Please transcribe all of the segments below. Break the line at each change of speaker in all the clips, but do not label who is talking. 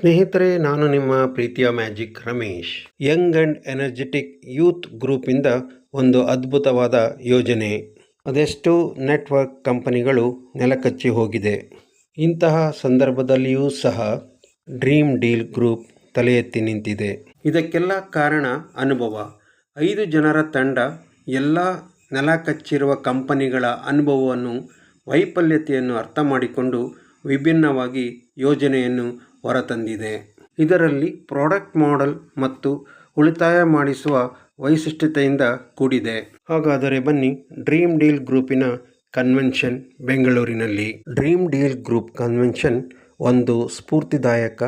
ಸ್ನೇಹಿತರೆ, ನಾನು ನಿಮ್ಮ ಪ್ರೀತಿಯ magic Ramesh. Young and energetic youth ಗ್ರೂಪಿಂದ ಒಂದು ಅದ್ಭುತವಾದ ಯೋಜನೆ. ಅದೆಷ್ಟು ನೆಟ್ವರ್ಕ್ ಕಂಪನಿಗಳು ನೆಲಕಚ್ಚಿ ಹೋಗಿದೆ. ಇಂತಹ ಸಂದರ್ಭದಲ್ಲಿಯೂ ಸಹ ಡ್ರೀಮ್ ಡೀಲ್ ಗ್ರೂಪ್ ತಲೆ ಎತ್ತಿ ನಿಂತಿದೆ. ಇದಕ್ಕೆಲ್ಲ ಕಾರಣ ಅನುಭವ. ಐದು ಜನರ ತಂಡ ಎಲ್ಲ ನೆಲ ಕಚ್ಚಿರುವ ಕಂಪನಿಗಳ ಅನುಭವವನ್ನು ವೈಫಲ್ಯತೆಯನ್ನು ಅರ್ಥ ಮಾಡಿಕೊಂಡು ವಿಭಿನ್ನವಾಗಿ ಯೋಜನೆಯನ್ನು ಹೊರತಂದಿದೆ. ಇದರಲ್ಲಿ ಪ್ರಾಡಕ್ಟ್ ಮಾಡೆಲ್ ಮತ್ತು ಉಳಿತಾಯ ಮಾಡಿಸುವ ವೈಶಿಷ್ಟ್ಯತೆಯಿಂದ ಕೂಡಿದೆ. ಹಾಗಾದರೆ ಬನ್ನಿ ಡ್ರೀಮ್ ಡೀಲ್ ಗ್ರೂಪಿನ ಕನ್ವೆನ್ಷನ್ ಬೆಂಗಳೂರಿನಲ್ಲಿ. ಡ್ರೀಮ್ ಡೀಲ್ ಗ್ರೂಪ್ ಕನ್ವೆನ್ಷನ್ ಒಂದು ಸ್ಫೂರ್ತಿದಾಯಕ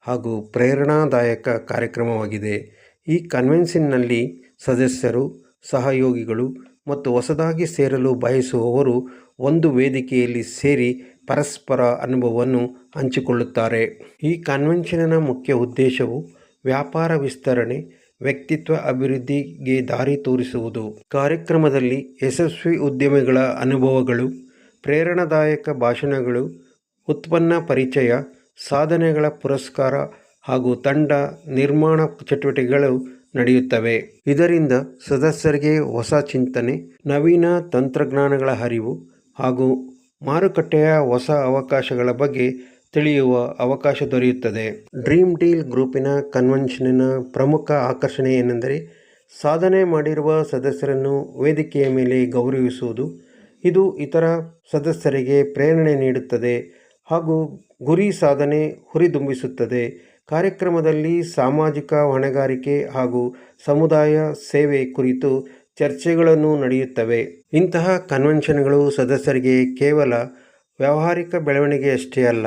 ಹಾಗೂ ಪ್ರೇರಣಾದಾಯಕ ಕಾರ್ಯಕ್ರಮವಾಗಿದೆ. ಈ ಕನ್ವೆನ್ಷನ್ನಲ್ಲಿ ಸದಸ್ಯರು, ಸಹಯೋಗಿಗಳು ಮತ್ತು ಹೊಸದಾಗಿ ಸೇರಲು ಬಯಸುವವರು ಒಂದು ವೇದಿಕೆಯಲ್ಲಿ ಸೇರಿ ಪರಸ್ಪರ ಅನುಭವವನ್ನು ಹಂಚಿಕೊಳ್ಳುತ್ತಾರೆ. ಈ ಕನ್ವೆನ್ಷನ್ನ ಮುಖ್ಯ ಉದ್ದೇಶವು ವ್ಯಾಪಾರ ವಿಸ್ತರಣೆ, ವ್ಯಕ್ತಿತ್ವ ಅಭಿವೃದ್ಧಿಗೆ ದಾರಿ ತೋರಿಸುವುದು. ಕಾರ್ಯಕ್ರಮದಲ್ಲಿ ಯಶಸ್ವಿ ಉದ್ಯಮಿಗಳ ಅನುಭವಗಳು, ಪ್ರೇರಣಾದಾಯಕ ಭಾಷಣಗಳು, ಉತ್ಪನ್ನ ಪರಿಚಯ, ಸಾಧನೆಗಳ ಪುರಸ್ಕಾರ ಹಾಗೂ ತಂಡ ನಿರ್ಮಾಣ ಚಟುವಟಿಕೆಗಳು ನಡೆಯುತ್ತವೆ. ಇದರಿಂದ ಸದಸ್ಯರಿಗೆ ಹೊಸ ಚಿಂತನೆ, ನವೀನ ತಂತ್ರಜ್ಞಾನಗಳ ಅರಿವು ಹಾಗೂ ಮಾರುಕಟ್ಟೆಯ ಹೊಸ ಅವಕಾಶಗಳ ಬಗ್ಗೆ ತಿಳಿಯುವ ಅವಕಾಶ ದೊರೆಯುತ್ತದೆ. ಡ್ರೀಮ್ ಡೀಲ್ ಗ್ರೂಪಿನ ಕನ್ವೆನ್ಷನ್ನಿನ ಪ್ರಮುಖ ಆಕರ್ಷಣೆ ಏನೆಂದರೆ, ಸಾಧನೆ ಮಾಡಿರುವ ಸದಸ್ಯರನ್ನು ವೇದಿಕೆಯ ಮೇಲೆ ಗೌರವಿಸುವುದು. ಇದು ಇತರ ಸದಸ್ಯರಿಗೆ ಪ್ರೇರಣೆ ನೀಡುತ್ತದೆ ಹಾಗೂ ಗುರಿ ಸಾಧನೆ ಹುರಿದುಂಬಿಸುತ್ತದೆ. ಕಾರ್ಯಕ್ರಮದಲ್ಲಿ ಸಾಮಾಜಿಕ ಹೊಣೆಗಾರಿಕೆ ಹಾಗೂ ಸಮುದಾಯ ಸೇವೆ ಕುರಿತು ಚರ್ಚೆಗಳನ್ನು ನಡೆಯುತ್ತವೆ. ಇಂತಹ ಕನ್ವೆನ್ಷನ್ಗಳು ಸದಸ್ಯರಿಗೆ ಕೇವಲ ವ್ಯಾವಹಾರಿಕ ಬೆಳವಣಿಗೆಯಷ್ಟೇ ಅಲ್ಲ,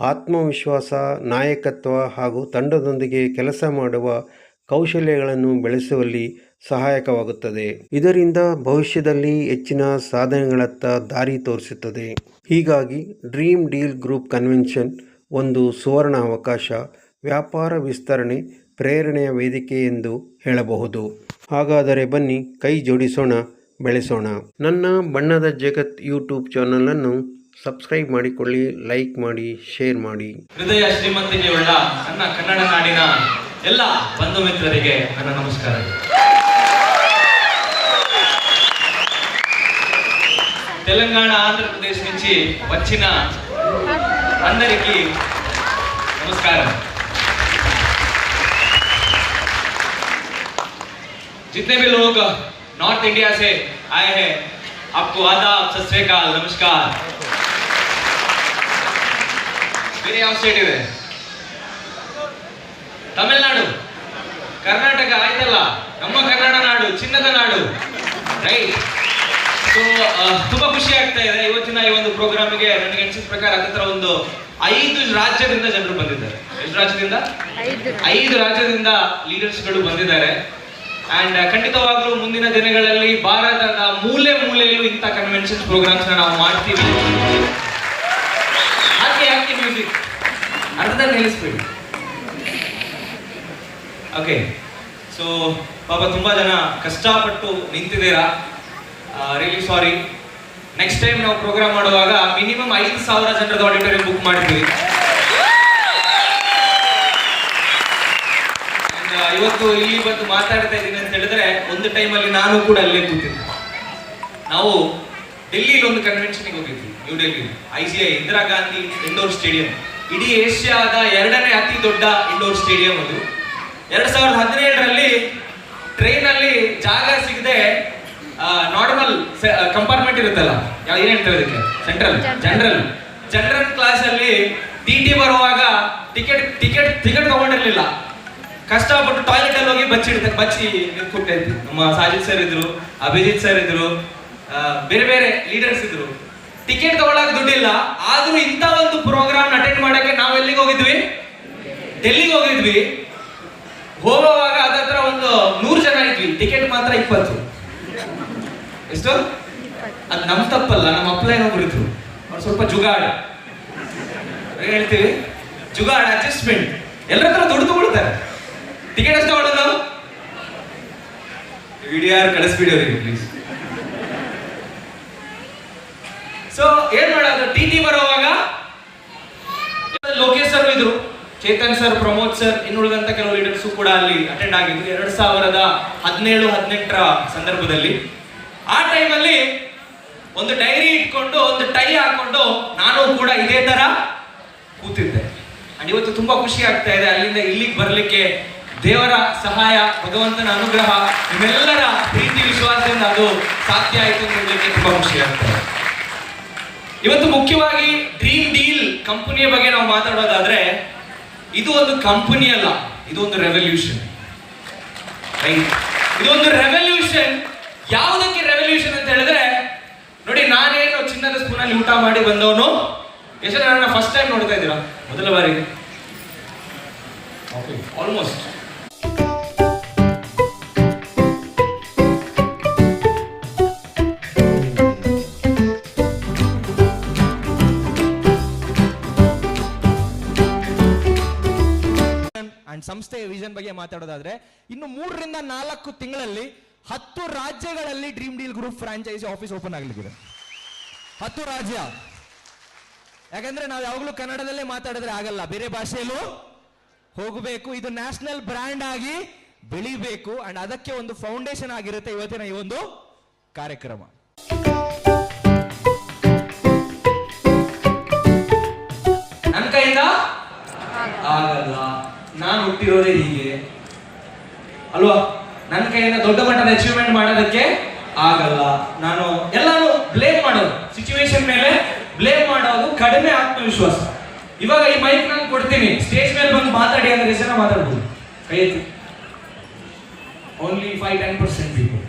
ಆತ್ಮವಿಶ್ವಾಸ, ನಾಯಕತ್ವ ಹಾಗೂ ತಂಡದೊಂದಿಗೆ ಕೆಲಸ ಮಾಡುವ ಕೌಶಲ್ಯಗಳನ್ನು ಬೆಳೆಸುವಲ್ಲಿ ಸಹಾಯಕವಾಗುತ್ತದೆ. ಇದರಿಂದ ಭವಿಷ್ಯದಲ್ಲಿ ಹೆಚ್ಚಿನ ಸಾಧನೆಗಳತ್ತ ದಾರಿ ತೋರಿಸುತ್ತದೆ. ಹೀಗಾಗಿ ಡ್ರೀಮ್ ಡೀಲ್ ಗ್ರೂಪ್ ಕನ್ವೆನ್ಷನ್ ಒಂದು ಸುವರ್ಣ ಅವಕಾಶ ವ್ಯಾಪಾರ ವಿಸ್ತರಣೆ, ಪ್ರೇರಣೆಯ ವೇದಿಕೆ ಎಂದು ಹೇಳಬಹುದು. ಹಾಗಾದರೆ ಬನ್ನಿ, ಕೈ ಜೋಡಿಸೋಣ, ಬೆಳೆಸೋಣ. ನನ್ನ ಬಣ್ಣದ ಜಗತ್ ಯೂಟ್ಯೂಬ್ ಚಾನಲನ್ನು ಸಬ್ಸ್ಕ್ರೈಬ್ ಮಾಡಿಕೊಳ್ಳಿ, ಲೈಕ್ ಮಾಡಿ, ಶೇರ್ ಮಾಡಿ.
ಹೃದಯ ಶ್ರೀಮಂತಿಕೆಯುಳ್ಳ ನನ್ನ ಕನ್ನಡ ನಾಡಿನ ಎಲ್ಲ ಬಂಧು ಮಿತ್ರರಿಗೆ ನನ್ನ ನಮಸ್ಕಾರ. తెలంగాణ ఆంధ్రప్రదేశ్ నుంచి ವಚ್ಚಿನ ಅಂದರಿಕಿ ನಮಸ್ಕಾರ. जितने भी लोग नॉर्थ इंडिया से आए हैं आपको आदाब सत श्रीकाल नमस्कार ಬೇರೆ ಯಾವ ಸ್ಟೇಟ್ ಇದೆ ತಮಿಳ್ನಾಡು ಕರ್ನಾಟಕ ಆಯ್ತಲ್ಲ ನಮ್ಮ ಕನ್ನಡ ನಾಡು ಚಿನ್ನದ ನಾಡು ರೈಟ್ ಸೊ ತುಂಬಾ ಖುಷಿ ಆಗ್ತಾ ಇದೆ ಇವತ್ತಿನ ಈ ಒಂದು ಪ್ರೋಗ್ರಾಮಿಗೆ ನನಗೆ ಅನ್ಸಿದ ಪ್ರಕಾರ ಹತ್ತಿರ ಒಂದು ಐದು ರಾಜ್ಯದಿಂದ ಜನರು ಬಂದಿದ್ದಾರೆ ಎಷ್ಟು ರಾಜ್ಯದಿಂದ ಐದು ರಾಜ್ಯದಿಂದ ಲೀಡರ್ಸ್ಗಳು ಬಂದಿದ್ದಾರೆ ಅಂಡ್ ಖಂಡಿತವಾಗ್ಲೂ ಮುಂದಿನ ದಿನಗಳಲ್ಲಿ ಭಾರತದ ಮೂಲೆ ಮೂಲೆಯಲ್ಲೂ ಇಂಥ ಕನ್ವೆನ್ಷನ್ ಪ್ರೋಗ್ರಾಮ್ಸ್ ನಾವು ಮಾಡ್ತೀವಿ. ಹಾಗೆ ಯಾಕೆ ಮ್ಯೂಸಿಕ್ ಅರ್ಧ ನಿಲ್ಲಿಸ್ಬೇಡಿ. ಓಕೆ ಸೊ ಪಾಪ ತುಂಬಾ ಜನ ಕಷ್ಟಪಟ್ಟು ನಿಂತಿದ್ದೀರಾ? ರಿಯಲಿ ಸಾರಿ ನೆಕ್ಸ್ಟ್ ಟೈಮ್ ನಾವು ಪ್ರೋಗ್ರಾಮ್ ಮಾಡುವಾಗ ಮಿನಿಮಮ್ ಐದು ಸಾವಿರ ಜನರದ ಆಡಿಟೋರಿಯಂ ಬುಕ್ ಮಾಡ್ತೀವಿ And, ಆ, ಇವತ್ತು ಇಲ್ಲಿ ಬಂದು ಮಾತಾಡ್ತಾ ಇದ್ದೀನಿ ಅಂತ ಹೇಳಿದ್ರೆ ಒಂದು ಟೈಮಲ್ಲಿ ನಾನು ಕೂಡ ಅಲ್ಲೇ ಕೂತಿದ್ದೆ. ನಾವು ಡೆಲ್ಲಿಲಿ ಒಂದು ಕನ್ವೆನ್ಷನ್ಗೆ ಹೋಗಿದ್ವಿ New Delhi I C I Indira Gandhi indoor stadium ಇಡೀ ಏಷ್ಯಾದ ಎರಡನೇ ಅತಿ ದೊಡ್ಡ ಇಂಡೋರ್ ಸ್ಟೇಡಿಯಂ ಅದು. ಎರಡ್ ಸಾವಿರದ ಹದಿನೇಳರಲ್ಲಿ ಟ್ರೈನ್ ಅಲ್ಲಿ ಜಾಗ ಸಿಗದೆ ನಾರ್ಮಲ್ ಕಂಪಾರ್ಟ್ಮೆಂಟ್ ಇರುತ್ತಲ್ಲ, ಯಾವ ಏನ್ ಹೇಳ್ತಾರೆ ಅದಕ್ಕೆ ಸೆಂಟ್ರಲ್ ಜನರಲ್ ಜನರಲ್ ಕ್ಲಾಸ್ ಅಲ್ಲಿ ಟಿ ಟಿ ಬರುವಾಗ ಟಿಕೆಟ್ ಟಿಕೆಟ್ ಟಿಕೆಟ್ ತಗೊಂಡಿರ್ಲಿಲ್ಲ. ಕಷ್ಟಪಟ್ಟು ಟಾಯ್ಲೆಟ್ ಅಲ್ಲಿ ಹೋಗಿ ಬಚ್ಚಿಡ್ತಾರೆ ಬಚ್ಚಿ ನಿಂತ್ಕೊಳ್ತಾ ನಮ್ಮ ಸಾಜಿದ್ ಸರ್ ಇದ್ರು, ಅಭಿಜಿತ್ ಸರ್ ಇದ್ರು ಬೇರೆ ಬೇರೆ ಲೀಡರ್ಸ್ ಇದ್ರು. ಟಿಕೆಟ್ ತಗೊಳಕ್ ದುಡ್ಡಿಲ್ಲ. ಆದ್ರೂ ಇಂಥ ಒಂದು ಪ್ರೋಗ್ರಾಮ್ ಅಟೆಂಡ್ ಮಾಡಕ್ಕೆ ನಾವು ಎಲ್ಲಿಗೆ ಹೋಗಿದ್ವಿ? ಡೆಲ್ಲಿಗೆ ಹೋಗಿದ್ವಿ. ಹೋಗುವಾಗ ಅದತ್ರ ಒಂದು ನೂರು ಜನ ಇದ್ವಿ. ಟಿಕೆಟ್ ಮಾತ್ರ ಇಪ್ಪತ್ತು. ಎಷ್ಟು? ಅದು ನಮ್ ತಪ್ಪಲ್ಲ ನಮ್ಮ ಅಪ್ಲೈ ಒಬ್ರು ಇದ್ರು ಅವ್ರು ಸ್ವಲ್ಪ ಜುಗಾಡ. ಏನ್ ಹೇಳ್ತೀವಿ? ಜುಗಾಡ್ ಅಡ್ಜಸ್ಟ್ಮೆಂಟ್ ಎಲ್ಲರ ಹತ್ರ ದುಡ್ಡು ತಗೊಳ್ತಾರೆ. ಟಿಕೆಟ್ ಎಷ್ಟು ಮಾಡೋದು ವಿಡಿಯೋ ಯಾರು ಕಳಿಸ್ಬಿಡಿ ಅವರಿಗೆ ಪ್ಲೀಸ್ ಸೊ ಏನ್ ಮಾಡೋದು? ಟಿ ಟಿ ಬರೋವಾಗ ಲೋಕೇಶ್ ಸರ್ ಇದ್ರು, ಚೇತನ್ ಸರ್ ಪ್ರಮೋದ್ ಸರ್ ಇನ್ನುಳಿದಂತ ಕೆಲವು ಲೀಡರ್ಸು ಕೂಡ ಅಲ್ಲಿ ಅಟೆಂಡ್ ಆಗಿದ್ರು. ಎರಡ್ ಸಾವಿರದ ಹದಿನೇಳು, ಹದಿನೆಂಟರ ಸಂದರ್ಭದಲ್ಲಿ. ಆ ಟೈಮಲ್ಲಿ ಒಂದು ಡೈರಿ ಇಟ್ಕೊಂಡು, ಒಂದು ಟೈ ಹಾಕೊಂಡು ನಾನು ಕೂಡ ಇದೇ ತರ ಕೂತಿದ್ದೆ. ಅಂಡ್ ಇವತ್ತು ತುಂಬಾ ಖುಷಿ ಆಗ್ತಾ ಇದೆ. ಅಲ್ಲಿಂದ ಇಲ್ಲಿಗೆ ಬರಲಿಕ್ಕೆ ದೇವರ ಸಹಾಯ, ಭಗವಂತನ ಅನುಗ್ರಹ ಇವೆಲ್ಲರ ಪ್ರೀತಿ, ವಿಶ್ವಾಸದಿಂದ ಅದು ಸಾಧ್ಯ ಆಯಿತು ಅಂತ ಹೇಳಲಿಕ್ಕೆ ತುಂಬಾ ಖುಷಿ ಆಗ್ತದೆ. ಇವತ್ತು ಮುಖ್ಯವಾಗಿ ಡ್ರೀಮ್ ಡೀಲ್ ಕಂಪನಿಯ ಬಗ್ಗೆ ನಾವು ಮಾತಾಡೋದಾದ್ರೆ, ಇದು ಒಂದು ಕಂಪನಿ ಅಲ್ಲ, ಇದು ಒಂದು ರೆವಲ್ಯೂಷನ್ ಇದು ಒಂದು ರೆವಲ್ಯೂಷನ್ ಯಾವುದಕ್ಕೆ ರೆವಲ್ಯೂಷನ್ ಅಂತ ಹೇಳಿದ್ರೆ, ನೋಡಿ ನಾನೇನು ಚಿನ್ನದ ಸ್ಪೂನಲ್ಲಿ ಊಟ ಮಾಡಿ ಬಂದವನು ಎಷ್ಟು ನನ್ನ ಫಸ್ಟ್ ಟೈಮ್ ನೋಡ್ತಾ ಇದ್ದೀರಾ? ಮೊದಲ ಓಕೆ ಆಲ್ಮೋಸ್ಟ್
ಅಂಡ್ ಸಂಸ್ಥೆಯ ವಿಷನ್ ಬಗ್ಗೆ ಮಾತಾಡೋದಾದ್ರೆ, ಇನ್ನು ಮೂರರಿಂದ ನಾಲ್ಕು ತಿಂಗಳಲ್ಲಿ ಹತ್ತು ರಾಜ್ಯಗಳಲ್ಲಿ dream deal group franchise office open ಆಗ್ಲಿಕ್ಕಿದೆ. ಹತ್ತು ರಾಜ್ಯ. ಯಾಕಂದ್ರೆ ನಾವು ಯಾವಾಗಲೂ ಕನ್ನಡದಲ್ಲೇ ಮಾತಾಡಿದ್ರೆ ಆಗಲ್ಲ. ಬೇರೆ ಭಾಷೆಯಲ್ಲೂ ಹೋಗಬೇಕು. ಇದು ನ್ಯಾಷನಲ್ ಬ್ರ್ಯಾಂಡ್ ಆಗಿ ಬೆಳಿಬೇಕು. ಅಂಡ್ ಅದಕ್ಕೆ ಒಂದು ಫೌಂಡೇಶನ್ ಆಗಿರುತ್ತೆ ಇವತ್ತಿನ ಈ ಒಂದು ಕಾರ್ಯಕ್ರಮ.
ನನ್ನ ಕೈಯಿಂದ? ಆಗಲ್ಲ. ಹುಟ್ಟಿರೋದೇ ಹೀಗೆ. ಅಲ್ವಾ? ನನ್ನ ಕೈಯಿಂದ ದೊಡ್ಡ ಮಟ್ಟದ ಅಚೀವ್ಮೆಂಟ್ ಮಾಡೋದಕ್ಕೆ ಆಗಲ್ಲ. ನಾನು ಎಲ್ಲಾನು ಬ್ಲೇಮ್ ಮಾಡೋದು. ಸಿಚುವೇಶನ್ ಮೇಲೆ ಬ್ಲೇಮ್ ಮಾಡೋದು ಕಡಿಮೆ ಆತ್ಮವಿಶ್ವಾಸ. ಇವಾಗ ಈ ಮೈಕ್ ನಾನು ಕೊಡ್ತೀನಿ. ಸ್ಟೇಜ್ ಮೇಲೆ ಬಂದು ಮಾತಾಡಿ ಅಂದ್ರೆ ಜನ ಮಾತಾಡ್ಬೋದು? ಕೈ only five ten percent people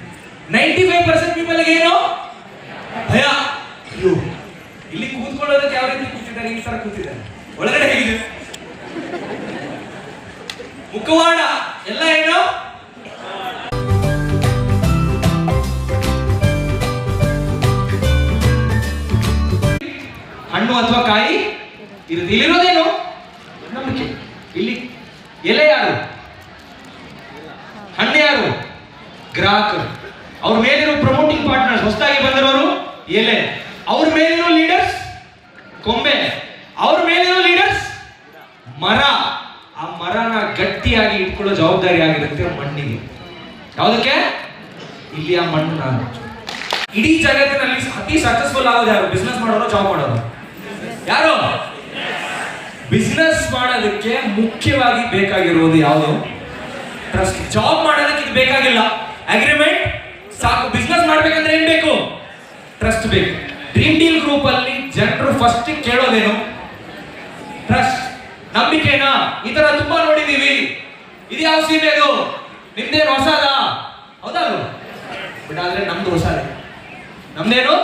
ninety five percent ಪೀಪಲ್ಗೆ ಏನು? ಭಯ. ಅಯ್ಯೋ. ಇಲ್ಲಿ ಕೂತ್ಕೊಳ್ಳೋದಕ್ಕೆ ಯಾವ ರೀತಿ ಕೂತಿದ್ದಾರೆ? ಈ ತರ ಕೂತಿದ್ದಾರೆ. ಒಳಗಡೆ ಹೇಗಿದೆ? ಮುಖವಾಡ, ಎಲ್ಲ ಏನು? ಹಣ್ಣು ಅಥವಾ ಕಾಯಿ? ಇರುತ್ತೆ ಇಲ್ಲಿರೋದೇನು ನಂಬಿಕೆ. ಇಲ್ಲಿ ಎಲೆ ಯಾರು? ಹಣ್ಣು ಯಾರು? ಗ್ರಾಹಕರು. ಅವ್ರ ಮೇಲಿರೋ ಪ್ರಮೋಟಿಂಗ್ ಪಾರ್ಟ್ನರ್ಸ್ ಹೊಸದಾಗಿ ಬಂದಿರೋರು ಎಲೆ. ಅವ್ರ ಮೇಲಿರೋ ಲೀಡರ್ಸ್ ಕೊಂಬೆ ಅವ್ರ ಮೇಲಿರೋ ಲೀಡರ್ಸ್ ಮರ ಆ ಮರನ ಇಟ್ಕೊಳ್ಳೋ ಜವಾಬ್ದಾರಿ ಆಗಿರುತ್ತೆ ಮಣ್ಣಿಗೆ. ಯಾವುದಕ್ಕೆ? ಇಲ್ಲಿಯ ಮಣ್ಣು ನಾನು. ಇಡೀ ಜಗತ್ತಿನಲ್ಲಿ ಅತಿ ಸಕ್ಸಸ್ಫುಲ್ ಆಗೋದು ಯಾರು? ಬಿಸ್ನೆಸ್ ಮಾಡೋರು ಜಾಬ್ ಮಾಡೋರು? ಯಾರು? ಬಿಸ್ನೆಸ್ ಮಾಡೋದಕ್ಕೆ ಮುಖ್ಯವಾಗಿ ಬೇಕಾಗಿರುವುದು ಯಾವುದು? ಟ್ರಸ್ಟ್ ಜಾಬ್ ಮಾಡೋದಕ್ಕೆ ಇದು ಬೇಕಾಗಿಲ್ಲ. ಅಗ್ರಿಮೆಂಟ್ ಸಾಕು. ಬಿಸ್ನೆಸ್ ಮಾಡ್ಬೇಕಂದ್ರೆ ಏನ್ ಬೇಕು? ಟ್ರಸ್ಟ್ ಬೇಕು. ಡ್ರೀಮ್ ಡೀಲ್ ಗ್ರೂಪ್ ಅಲ್ಲಿ ಜನರು ಫಸ್ಟ್ ಕೇಳೋದೇನು? ಟ್ರಸ್ಟ್ ನಂಬಿಕೆನಾ? ಈ ತರ ತುಂಬಾ ನೋಡಿದೀವಿ. ಇದು ಯಾವ ಸೀಮೆದು ನಿಮ್ದೇನು ಹೊಸದ? ಹೌದಾ ಬಟ್ ಆದ್ರೆ ನಮ್ದು ಹೊಸದೇ. ನಮ್ದೇನು?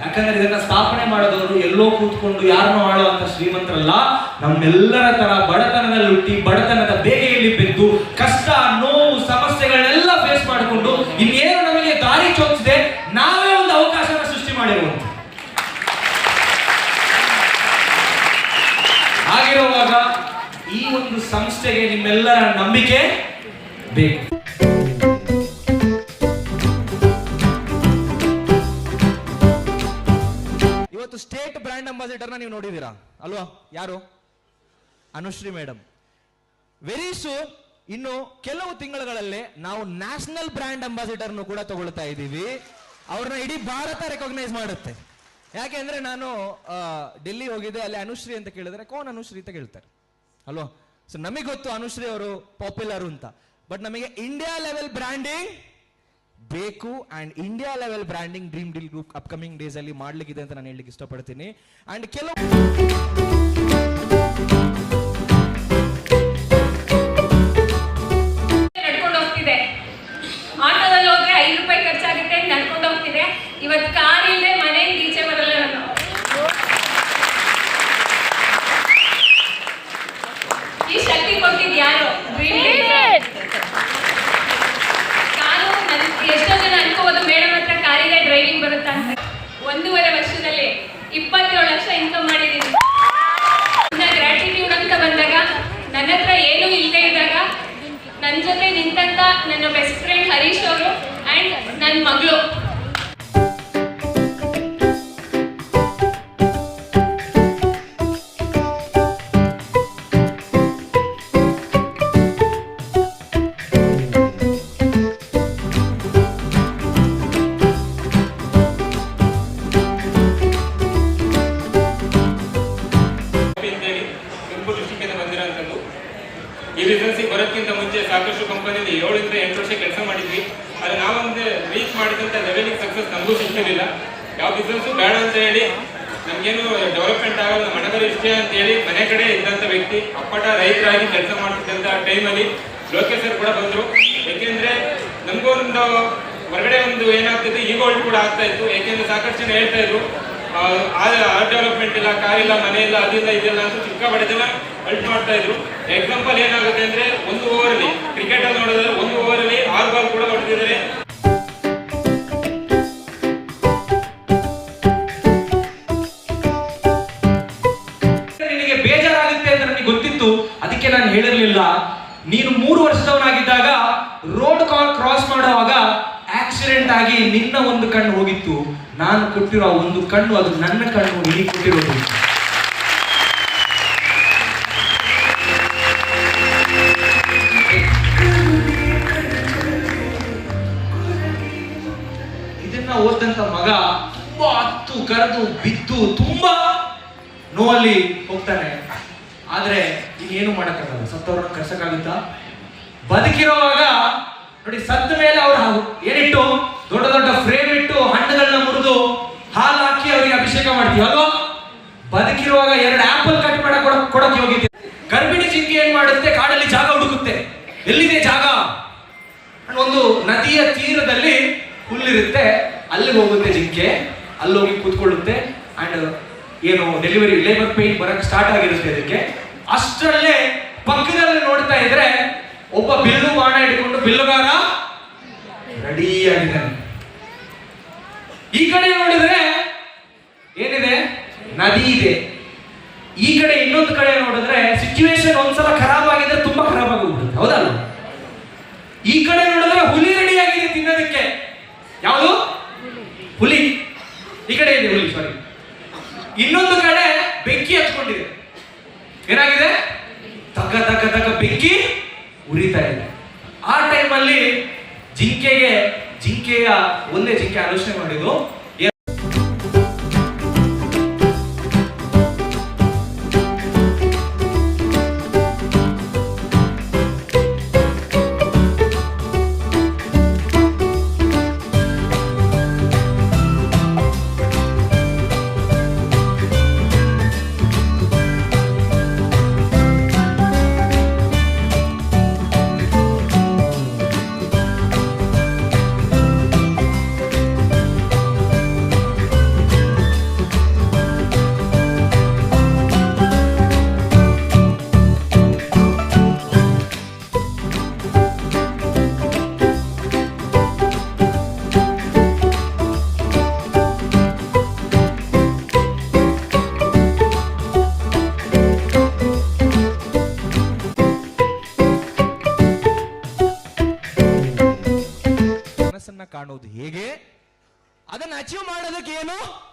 ಯಾಕಂದ್ರೆ ಇದನ್ನ ಸ್ಥಾಪನೆ ಮಾಡೋದವರು ಎಲ್ಲೋ ಕೂತ್ಕೊಂಡು ಯಾರನ್ನು ಆಳೋ ಅಂತ ಶ್ರೀಮಂತರಲ್ಲ. ನಮ್ಮೆಲ್ಲರ ತರ ಬಡತನದಲ್ಲಿ ಹುಟ್ಟಿ ಬಡತನದ ಬೇಗೆಯಲ್ಲಿ ಬಿದ್ದು ಕಷ್ಟ, ನೋವು, ಸಮಸ್ಯೆಗಳನ್ನೆಲ್ಲ ಫೇಸ್ ಮಾಡಿಕೊಂಡು ಇನ್ನೇನು ನಮಗೆ ದಾರಿ ಚೋಚಿಸಿದೆ ನಾವೇ ಒಂದು ಅವಕಾಶನ ಸೃಷ್ಟಿ ಮಾಡಿರುವಂತ ಹಾಗಿರುವಾಗ ಈ ಒಂದು ಸಂಸ್ಥೆಗೆ ನಿಮ್ಮೆಲ್ಲರ ನಂಬಿಕೆ ಬೇಕು.
ಇವತ್ತು ಸ್ಟೇಟ್ ಬ್ರ್ಯಾಂಡ್ ಅಂಬಾಸಿಡರ್ನ ನೀವು ನೋಡಿದ್ದೀರಾ? ಅಲ್ವಾ? ಯಾರು? ಅನುಶ್ರೀ ಮೇಡಮ್ ವೆರಿ ಸೂನ್ ಇನ್ನು ಕೆಲವು ತಿಂಗಳುಗಳಲ್ಲಿ ನಾವು ನ್ಯಾಷನಲ್ ಬ್ರ್ಯಾಂಡ್ ಅಂಬಾಸಿಡರ್ನು ಕೂಡ ತಗೊಳ್ತಾ ಇದ್ದೀವಿ. ಅವ್ರನ್ನ ಇಡೀ ಭಾರತ ರೆಕಾಗ್ನೈಸ್ ಮಾಡುತ್ತೆ. ಯಾಕೆಂದ್ರೆ ನಾನು ಆ, ಡೆಲ್ಲಿ ಹೋಗಿದ್ದೆ ಅಲ್ಲಿ ಅನುಶ್ರೀ ಅಂತ ಕೇಳಿದ್ರೆ ಕೋನ್ ಅನುಶ್ರೀ ಅಂತ ಕೇಳ್ತಾರೆ. ಅಲ್ವಾ? ಸೊ ನಮಗೆ ಗೊತ್ತು ಅನುಶ್ರೀ ಅವರು ಪಾಪ್ಯುಲರ್ ಅಂತ. ಬಟ್ ನಮಗೆ ಇಂಡಿಯಾ ಲೆವೆಲ್ ಬ್ರ್ಯಾಂಡಿಂಗ್ ಬೇಕು and India level branding dream deal group upcoming days ಅಲ್ಲಿ ಮಾಡ್ಲಿಕ್ಕಿದೆ ಅಂತ ನಾನು ಹೇಳಲಿಕ್ಕೆ ಇಷ್ಟಪಡ್ತೀನಿ. ಅಂಡ್ ಕೆಲವು
ಏನೂ ಇಲ್ಲದೆ ಇದ್ದಾಗ ನನ್ನ ಜೊತೆ ನಿಂತಂತ ನನ್ನ ಬೆಸ್ಟ್ ಫ್ರೆಂಡ್ ಹರೀಶ್ ಅವರು ಆ್ಯಂಡ್ ನನ್ನ ಮಗಳು.
ಲೋಕೇಶ್ ಕೂಡ ಬಂದರು. ಯಾಕೆಂದ್ರೆ ನಮಗೂ ಒಂದು ಹೊರಗಡೆ ಒಂದು ಏನಾಗ್ತಿದೆ ಈಗೋಲ್ಡ್ ಕೂಡ ಆಗ್ತಾ ಇತ್ತು. ಯಾಕೆಂದ್ರೆ ಸಾಕಷ್ಟು ಜನ ಹೇಳ್ತಾ ಇದ್ರು ಆರ್ಟ್ ಡೆವಲಪ್ಮೆಂಟ್ ಇಲ್ಲ, ಕಾರ್ ಇಲ್ಲ, ಮನೆ ಇಲ್ಲ ಅದಿಲ್ಲ ಇದೆಲ್ಲ ಅಂತ ಚಿಕ್ಕ ಜನ ಅಲ್ಟ್ ಮಾಡ್ತಾ ಇದ್ರು. ಎಕ್ಸಾಂಪಲ್ ಏನಾಗುತ್ತೆ ಅಂದ್ರೆ, ಒಂದು ಓವರಲ್ಲಿ ಕ್ರಿಕೆಟ್ ಅಲ್ಲಿ ನೋಡಿದ್ರೆ ಒಂದು ಓವರಲ್ಲಿ ಆರು ಬಾಲ್ ಕೂಡ ಹೊಡೆದಿದ್ದಾರೆ.
ನಿನಗೆ ಬೇಜಾರಾಗುತ್ತೆ ಅಂತ ನನಗೆ ಗೊತ್ತಿತ್ತು. ಅದಕ್ಕೆ ನಾನು ಹೇಳಿರ್ಲಿಲ್ಲ. ನೀನು ಮೂರು ವರ್ಷದವನಾಗಿದ್ದಾಗ ರೋಡ್ ಕ್ರಾಸ್ ಮಾಡುವಾಗ ಆಕ್ಸಿಡೆಂಟ್ ಆಗಿ ನಿನ್ನ ಒಂದು ಕಣ್ಣು ಹೋಗಿತ್ತು. ನಾನು ಕೊಟ್ಟಿರೋ ಒಂದು ಕಣ್ಣು ಅದು ನನ್ನ ಕಣ್ಣು, ನೀನು ಕೊಟ್ಟಿರೋದು. ಇದನ್ನ ಓದಂತ ಮಗ ತುಂಬಾ ಹತ್ತು ಕರೆದು ಬಿದ್ದು ತುಂಬಾ ನೋವಲ್ಲಿ ಹೋಗ್ತಾನೆ. ಆದ್ರೆ ಇನ್ನೇನು ಮಾಡೋಕ್ಕಾಗಲ್ಲ. ಸತ್ತವ್ರನ್ನ ಕರ್ಸಕ್ಕಾಗುತ್ತಾ? ಬದುಕಿರುವಾಗ, ನೋಡಿ, ಸತ್ತ ಮೇಲೆ ಅವರು ಏನಿಟ್ಟು? ದೊಡ್ಡ ದೊಡ್ಡ ಫ್ರೇಮ್ ಇಟ್ಟು ಹಣ್ಣುಗಳನ್ನ ಮುರಿದು ಹಾಲು ಹಾಕಿ ಅವರಿಗೆ ಅಭಿಷೇಕ ಮಾಡ್ತೀವಿ, ಅಲ್ವಾ? ಬದುಕಿರುವಾಗ ಎರಡು ಆಪಲ್ ಕಟ್ ಮಾಡ ಕೊಡಕ್ ಕೊಡಕ್ಕೆ ಹೋಗಿದ್ದೆ ಗರ್ಭಿಣಿ ಜಿಂಕೆ ಏನ್ ಮಾಡುತ್ತೆ? ಕಾಡಲ್ಲಿ ಜಾಗ ಹುಡುಕುತ್ತೆ. ಎಲ್ಲಿದೆ ಜಾಗ? ಒಂದು ನದಿಯ ತೀರದಲ್ಲಿ ಹುಲ್ಲಿರುತ್ತೆ. ಅಲ್ಲಿಗೆ ಹೋಗುತ್ತೆ ಜಿಂಕೆ. ಅಲ್ಲಿ ಹೋಗಿ ಕೂತ್ಕೊಳ್ಳುತ್ತೆ. ಅಂಡ್ ಏನು ಡೆಲಿವರಿ ಲೇಬರ್ ಪೇನ್ ಬರಕ್ ಸ್ಟಾರ್ಟ್ ಆಗಿರುತ್ತೆ ಅದಕ್ಕೆ ಅಷ್ಟರಲ್ಲೇ ಪಕ್ಕದಲ್ಲಿ ನೋಡ್ತಾ ಇದ್ರೆ ಒಬ್ಬ ಬಿಲ್ಲು ಬಾಣ ಹಿಡ್ಕೊಂಡು ಬಿಲ್ಲುಗಾರ ರೆಡಿ ಆಗಿದ್ದಾನೆ ಈ ಕಡೆ ನೋಡಿದ್ರೆ ಏನಿದೆ? ನದಿ ಇದೆ. ಈ ಕಡೆ ಇನ್ನೊಂದು ಕಡೆ ನೋಡಿದ್ರೆ ಸಿಚುವೇಶನ್ ಒಂದ್ಸಲ ಖರಾಬ್ ಆಗಿದ್ರೆ ತುಂಬಾ ಖರಾಬ್ ಆಗೋಗ್ಬಿಡುತ್ತೆ. ಹೌದಲ್ಲ ಈ ಕಡೆ ನೋಡಿದ್ರೆ ಹುಲಿ ರೆಡಿ ಆಗಿದೆ ತಿನ್ನೋದಕ್ಕೆ. ಯಾವುದು? ಹುಲಿ. ಈ ಕಡೆ ಇದೆ ಹುಲಿ ಸಾರಿ ಇನ್ನೊಂದು ಕಡೆ ಏನಾಗಿದೆ? ತಕ್ಕ ತಕ್ಕ ತಕ್ಕ ಬೆಂಕಿ ಉರಿತಾ ಇದೆ. ಆ ಟೈಮಲ್ಲಿ ಜಿಂಕೆಗೆ, ಜಿಂಕೆಯ ಒಂದೇ ಜಿಂಕೆ ಆಲೋಚನೆ ಮಾಡಿದ್ದು
ಕಾಣುವುದು ಹೇಗೆ? ಅದನ್ನು ಅಚೀವ್ ಮಾಡೋದಕ್ಕೆ ಏನು?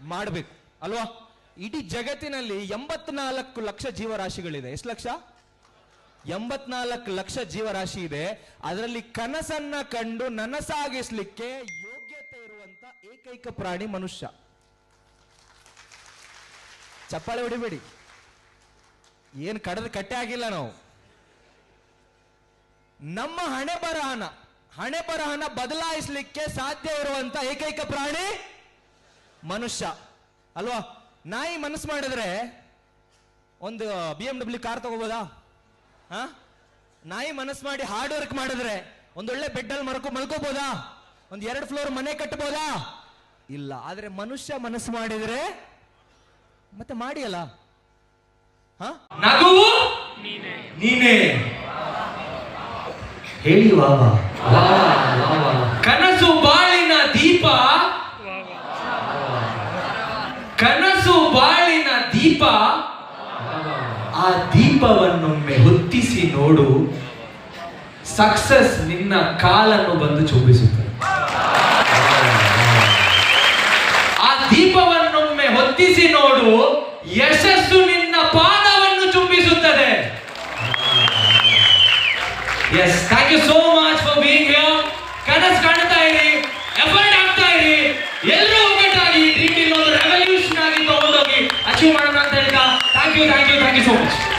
ಮಾಡಬೇಕು. ಅಲ್ವಾ? ಇಡೀ ಜಗತ್ತಿನಲ್ಲಿ ಎಂಬತ್ನಾಲ್ಕು ಲಕ್ಷ ಜೀವರಾಶಿಗಳಿದೆ. ಎಷ್ಟು ಲಕ್ಷ? ಎಂಬತ್ನಾಲ್ಕು ಲಕ್ಷ ಜೀವರಾಶಿ ಇದೆ. ಅದರಲ್ಲಿ ಕನಸನ್ನ ಕಂಡು ನನಸಾಗಿಸ್ಲಿಕ್ಕೆ ಯೋಗ್ಯತೆ ಇರುವಂತ ಏಕೈಕ ಪ್ರಾಣಿ ಮನುಷ್ಯ. ಚಪ್ಪಾಳೆ ಹೊಡಿಬೇಡಿ. ಏನ್ ಕಡದ ಕಟ್ಟೆ ಆಗಿಲ್ಲ ನಾವು. ನಮ್ಮ ಹಣೆ ಬರಹನ ಹಣೆ ಬರಹನ ಬದಲಾಯಿಸಲಿಕ್ಕೆ ಸಾಧ್ಯ ಇರುವಂತ ಏಕೈಕ ಪ್ರಾಣಿ ಮನುಷ್ಯ. ಅಲ್ವಾ? ನಾಯಿ ಮನಸ್ಸು ಮಾಡಿದ್ರೆ ಒಂದು ಬಿ ಎಂ ಡಬ್ಲ್ಯೂ ಕಾರ್ ತಗೋಬೋದಾ? ಹಾ? ನಾಯಿ ಮನಸ್ಸು ಮಾಡಿ ಹಾರ್ಡ್ ವರ್ಕ್ ಮಾಡಿದ್ರೆ ಒಂದೊಳ್ಳೆ ಬೆಡ್ಡಲ್ಲಿ ಮರ್ಕೊ ಮಲ್ಕೋಬೋದಾ? ಒಂದ್ ಎರಡು ಫ್ಲೋರ್ ಮನೆ ಕಟ್ಟಬೋದಾ ಇಲ್ಲ. ಆದ್ರೆ ಮನುಷ್ಯ ಮನಸ್ಸು ಮಾಡಿದ್ರೆ ಮತ್ತೆ ಮಾಡಿಯಲ್ಲ? ಹಾ?
ನಗುವು ನೀನೇ. ಹೇಳಿ ಕನಸು ಬಾಳಿನ ದೀಪ ಕನಸು ಬಾಳಿನ ದೀಪ ಆ ದೀಪವನ್ನೊಮ್ಮೆ ಹೊತ್ತಿಸಿ ನೋಡು ಸಕ್ಸಸ್ ನಿನ್ನ ಕಾಲನ್ನು ಬಂದು ಚುಂಬಿಸುತ್ತದೆ ಆ ದೀಪವನ್ನೊಮ್ಮೆ ಹೊತ್ತಿಸಿ ನೋಡು ಯಶಸ್ಸು ನಿನ್ನ ಪಾದವನ್ನು yes thank you so much for being here ಕನಸು ಕಾಣ್ತಾ ಇರಿ ಎಫರ್ಟ್ ಆಗ್ತಾ ಇರಿ. ಎಲ್ಲರೂ ಒಗ್ಗಟ್ಟಾಗಿ ಡ್ರೀಮ್ ಒಂದು ರೆವಲ್ಯೂಷನ್ ಆಗಿ ತಗೊಂಡೋಗಿ ಅಚೀವ್ ಮಾಡೋಣ ಅಂತ ಹೇಳ್ತಾ thank you thank you thank you so much